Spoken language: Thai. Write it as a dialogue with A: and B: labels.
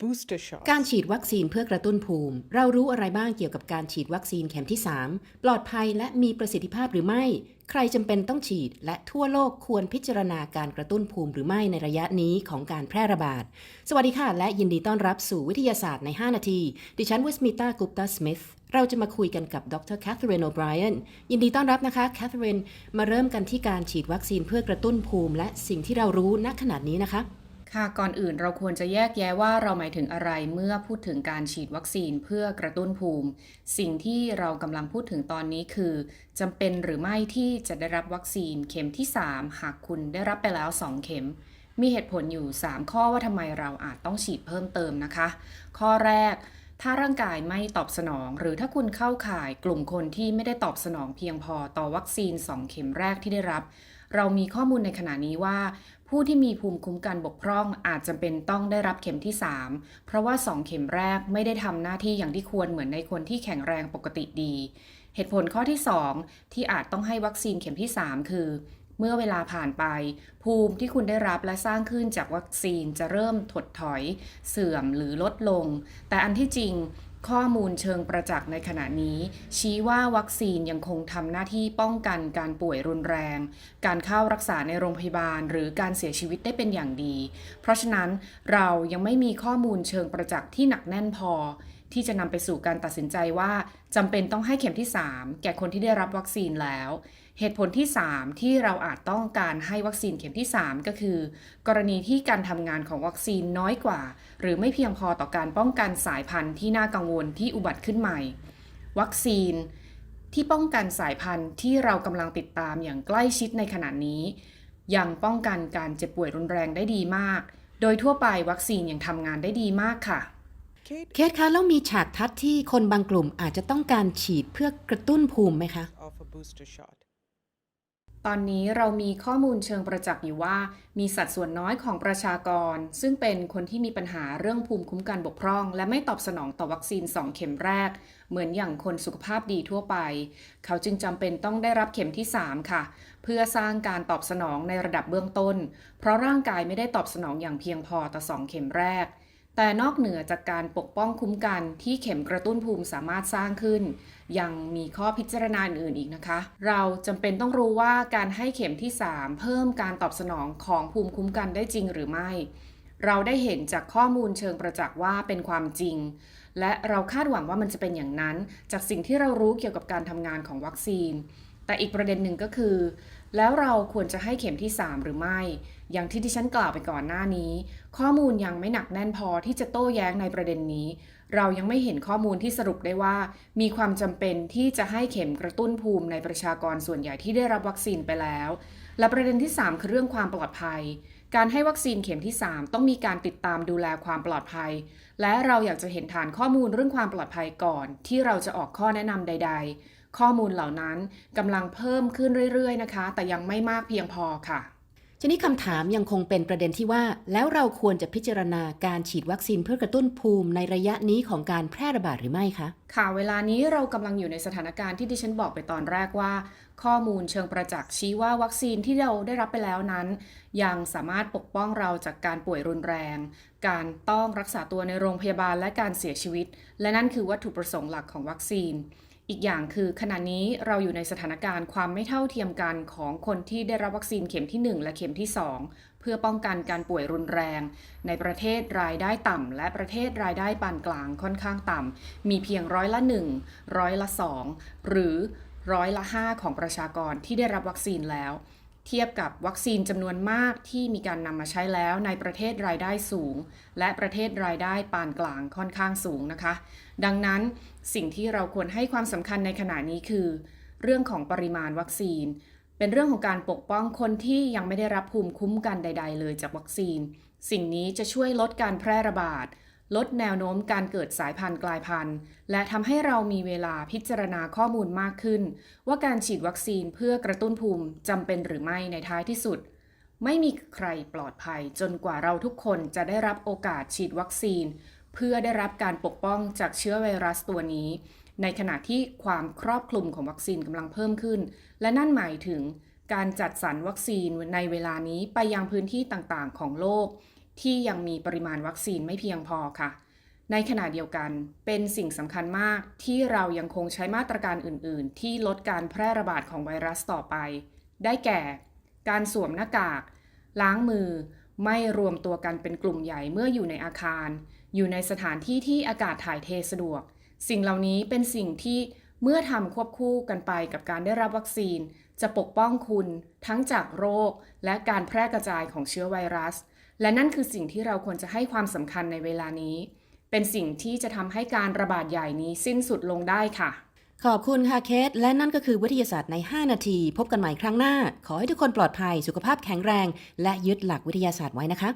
A: booster shot.
B: การฉีดวัคซีนเพื่อกระตุ้นภูมิ เรารู้อะไรบ้างเกี่ยวกับการฉีดวัคซีนเข็มที่ 3 ปลอดภัยและมีประสิทธิภาพหรือไม่ ใครจำเป็นต้องฉีด และทั่วโลกควรพิจารณาการกระตุ้นภูมิหรือไม่ในระยะนี้ของการแพร่ระบาด สวัสดีค่ะ และยินดีต้อนรับสู่วิทยาศาสตร์ใน 5 นาที ดิฉันวิสมิตากุปตาสมิธเราจะมาคุยกันกับดรแคทเธอรีนโอไบรอันยินดีต้อนรับนะคะแคทเธอรีนมาเริ่มกันที่การฉีดวัคซีนเพื่อกระตุ้นภูมิ และสิ่งที่เรารู้ณขณะนี้นะคะ
C: ค่ะก่อนอื่นเราควรจะแยกแยะว่าเราหมายถึงอะไรเมื่อพูดถึงการฉีดวัคซีนเพื่อกระตุ้นภูมิ สิ่งที่เรากำลังพูดถึงตอนนี้คือจำเป็นหรือไม่ที่จะได้รับวัคซีนเข็มที่ 3 หากคุณได้รับไปแล้ว 2 เข็ม มีเหตุผลอยู่ 3 ข้อว่าทำไมเราอาจต้องฉีดเพิ่มเติมนะคะ ข้อแรกถ้าร่างกายไม่ตอบสนอง หรือถ้าคุณเข้าข่ายกลุ่มคนที่ไม่ได้ตอบสนองเพียงพอต่อวัคซีน 2 เข็มแรกที่ได้รับ เรามีข้อมูลในขณะนี้ว่า ผู้ที่มีภูมิคุ้มกันบกพร่องอาจจะเป็นต้องได้รับเข็มที่ 3 เพราะว่า 2 เข็มแรกไม่ได้ทำหน้าที่อย่างที่ควรเหมือนในคนที่แข็งแรงปกติดี เหตุผลข้อที่ 2 ที่อาจต้องให้วัคซีนเข็มที่ 3 คือเมื่อเวลาผ่านไป ภูมิที่คุณได้รับและสร้างขึ้นจากวัคซีนจะเริ่มถดถอย เสื่อมหรือลดลง แต่อันที่จริง ข้อมูลเชิงประจักษ์ในขณะนี้ ชี้ว่าวัคซีนยังคงทำหน้าที่ป้องกันการป่วยรุนแรง การเข้ารักษาในโรงพยาบาล หรือการเสียชีวิตได้เป็นอย่างดี เพราะฉะนั้นเรายังไม่มีข้อมูลเชิงประจักษ์ที่หนักแน่นพอ ที่จะนำไปสู่การตัดสินใจว่าจำเป็นต้องให้เข็มที่ 3 แก่คนที่ได้รับวัคซีนแล้ว เหตุผลที่ 3 ที่เราอาจต้องการให้วัคซีนเข็มที่ 3 ก็คือ กรณีที่การทำงานของวัคซีนน้อยกว่า หรือไม่เพียงพอต่อการป้องกันสายพันธุ์ที่น่ากังวลที่อุบัติขึ้นใหม่ วัคซีน ที่ป้องกันสายพันธุ์ที่เรากำลังติดตามอย่างใกล้ชิดในขณะนี้ ยังป้องกันการเจ็บป่วยรุนแรงได้ดีมาก โดยทั่วไปวัคซีนยังทำงานได้ดีมากค่ะ
B: เคสคะแล้วมีฉากทัดที่คนบางกลุ่มอาจจะต้องการฉีดเพื่อกระตุ้นภูมิไหมคะ
A: of a booster shot.
C: ตอนนี้เรามีข้อมูลเชิงประจักษ์อยู่ว่า มีสัดส่วนน้อยของประชากร ซึ่งเป็นคนที่มีปัญหาเรื่องภูมิคุ้มกันบกพร่อง และไม่ตอบสนองต่อวัคซีน 2 เข็มแรก เหมือนอย่างคนสุขภาพดีทั่วไป เขาจึงจำเป็นต้องได้รับเข็มที่ 3 ค่ะ เพื่อสร้างการตอบสนองในระดับเบื้องต้น เพราะร่างกายไม่ได้ตอบสนองอย่างเพียงพอต่อ 2 เข็มแรก แต่นอกเหนือจากการปกป้องคุ้มกันที่เข็มกระตุ้นภูมิสามารถสร้างขึ้น ยังมีข้อพิจารณาอื่นอีกนะคะ เราจำเป็นต้องรู้ว่าการให้เข็มที่ 3 เพิ่มการตอบสนองของภูมิคุ้มกันได้จริงหรือไม่ เราได้เห็นจากข้อมูลเชิงประจักษ์ว่าเป็นความจริง และเราคาดหวังว่ามันจะเป็นอย่างนั้น จากสิ่งที่เรารู้เกี่ยวกับการทำงานของวัคซีน แต่อีกประเด็นหนึ่งก็คือ แล้วเราควรจะให้เข็มที่ 3 หรือไม่ อย่างที่ที่ฉันกล่าวไปก่อนหน้านี้ ข้อมูลยังไม่หนักแน่นพอที่จะโต้แย้งในประเด็นนี้ เรายังไม่เห็นข้อมูลที่สรุปได้ว่า มีความจำเป็นที่จะให้เข็มกระตุ้นภูมิในประชากรส่วนใหญ่ที่ได้รับวัคซีนไปแล้ว และประเด็นที่ 3 คือเรื่องความปลอดภัย การให้วัคซีนเข็มที่ 3 ต้องมีการติดตามดูแลความปลอดภัย และเราอยากจะเห็นฐานข้อมูลเรื่องความปลอดภัยก่อน ที่เราจะออกข้อแนะนำใด ๆ ข้อมูลเหล่านั้นกำลังเพิ่มขึ้นเรื่อยๆ นะคะ แต่ยังไม่มากเพียงพอค่ะ
B: ทีนี้คำถามยังคงเป็นประเด็นที่ว่า แล้วเราควรจะพิจารณาการฉีดวัคซีนเพื่อกระตุ้นภูมิในระยะนี้ของการแพร่ระบาดหรือไม่คะ
C: ค่ะเวลานี้เรากำลังอยู่ในสถานการณ์ที่ดิฉันบอกไปตอนแรกว่า ข้อมูลเชิงประจักษ์ชี้ว่าวัคซีนที่เราได้รับไปแล้วนั้น ยังสามารถปกป้องเราจากการป่วยรุนแรง การต้องรักษาตัวในโรงพยาบาลและการเสียชีวิต และนั่นคือวัตถุประสงค์หลักของวัคซีน อีกอย่างคือขณะนี้เราอยู่ในสถานการณ์ความไม่เท่าเทียมกันของคนที่ได้รับวัคซีนเข็มที่ 1 และเข็มที่ 2 เพื่อป้องกันการป่วยรุนแรง ในประเทศรายได้ต่ำและประเทศรายได้ปานกลางค่อนข้างต่ำมีเพียงร้อยละ1ร้อยละ 2 หรือร้อยละ 5 ของประชากรที่ได้รับวัคซีนแล้ว เทียบกับวัคซีนจำนวนมากที่มีการนำมาใช้แล้วในประเทศรายได้สูง และประเทศรายได้ปานกลางค่อนข้างสูงนะคะ ดังนั้นสิ่งที่เราควรให้ความสำคัญในขณะนี้คือ เรื่องของปริมาณวัคซีน เป็นเรื่องของการปกป้องคนที่ยังไม่ได้รับภูมิคุ้มกันใด ๆ เลยจากวัคซีน สิ่งนี้จะช่วยลดการแพร่ระบาด ลดแนวโน้มการเกิดสายพันธุ์กลายพันธุ์ และทำให้เรามีเวลาพิจารณาข้อมูลมากขึ้น ว่าการฉีดวัคซีนเพื่อกระตุ้นภูมิจำเป็นหรือไม่ในท้ายที่สุด ไม่มีใครปลอดภัยจนกว่าเราทุกคนจะได้รับโอกาสฉีดวัคซีน เพื่อได้รับการปกป้องจากเชื้อไวรัสตัวนี้ ในขณะที่ความครอบคลุมของวัคซีนกำลังเพิ่มขึ้น และนั่นหมายถึงการจัดสรรวัคซีนในเวลานี้ไปยังพื้นที่ต่างๆ ของโลก ที่ยังมีปริมาณวัคซีนไม่เพียงพอค่ะ ในขณะเดียวกันเป็นสิ่งสำคัญมากที่เรายังคงใช้มาตรการอื่น ๆ ที่ลดการแพร่ระบาดของไวรัสต่อไป ได้แก่ การสวมหน้ากาก ล้างมือ ไม่รวมตัวกันเป็นกลุ่มใหญ่เมื่ออยู่ในอาคาร อยู่ในสถานที่ที่อากาศถ่ายเทสะดวก สิ่งเหล่านี้เป็นสิ่งที่เมื่อทำควบคู่กันไปกับการได้รับวัคซีน จะปกป้องคุณทั้งจากโรคและการแพร่กระจายของเชื้อไวรัส และนั่นคือสิ่งที่เราควรจะให้ความสำคัญในเวลานี้ เป็นสิ่งที่จะทำให้การระบาดใหญ่นี้สิ้นสุดลงได้ค่ะ
B: ขอบคุณค่ะเคสและนั่นก็คือวิทยาศาสตร์ใน 5 นาที พบกันใหม่ครั้งหน้า ขอให้ทุกคนปลอดภัยสุขภาพแข็งแรง และยึดหลักวิทยาศาสตร์ไว้นะคะ